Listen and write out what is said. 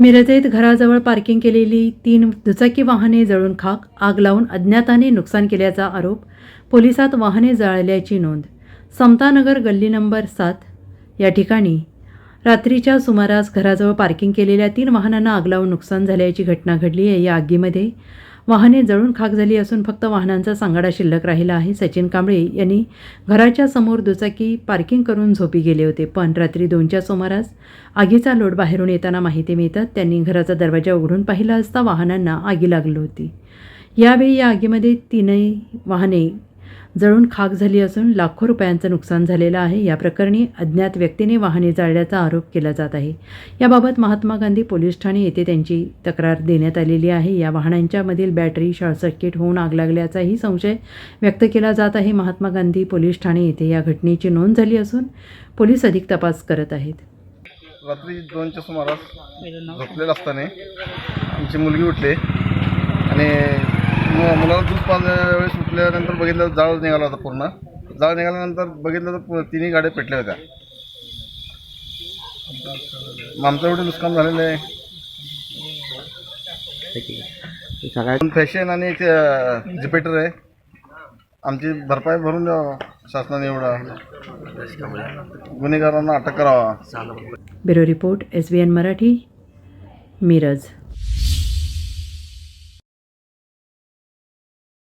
मिरजेत घराजवळ पार्किंग केलेली तीन दुचाकी वाहने जळून खाक आग लावून अज्ञाताने नुकसान केल्याचा आरोप पोलिसात वाहने जळाल्याची नोंद. समतानगर गल्ली नंबर सात. या ठिकाणी रात्रीच्या सुमारास घराजवळ पार्किंग केलेल्या तीन वाहनांना आग लावून नुकसान झाल्याची घटना घडली आहे. या आगीमध्ये वाहने जळून खाक झाली असून फक्त वाहनांचा सांगाडा शिल्लक राहिला आहे. सचिन कांबळे यांनी घराच्या समोर दुचाकी पार्किंग करून झोपी गेले होते. पण रात्री दोनच्या सुमारास आगीचा लोट बाहेरून येताना माहिती मिळतात त्यांनी घराचा दरवाजा उघडून पाहिला असता वाहनांना आगी लागली होती. यावेळी या आगीमध्ये तीनही वाहने जळून खाक झाली असून लाखो रुपयांचं नुकसान झालेलं आहे. या प्रकरणी अज्ञात व्यक्तीने वाहने जाळल्याचा आरोप केला जात आहे. याबाबत महात्मा गांधी पोलीस ठाणे येथे त्यांची तक्रार देण्यात आलेली आहे. या वाहनांच्या मधील बॅटरी शॉर्ट सर्किट होऊन आग लागल्याचाही संशय व्यक्त केला जात आहे. महात्मा गांधी पोलीस ठाणे येथे या घटनेची नोंद झाली असून पोलीस अधिक तपास करत आहेत. रात्री दोनच्या सुमारास झोपलेलं असताना आमची मुलगी उठली आणि मुलाला दूध पाजल्या वेळेस सुटल्यानंतर बघितलं जाळ निघाला होता पूर्ण. जाळ निघाल्यानंतर बघितलं तर तिन्ही गाड्या पेटल्या होत्या. मग आमचं एवढं नुकसान झालेलं आहे. फॅशन आणि एक जिपेटर आहे. आमची भरपाई भरून द्यावं शासनाने एवढा. गुन्हेगारांना अटक करावा. Bureau report S B N Marathi Miraj.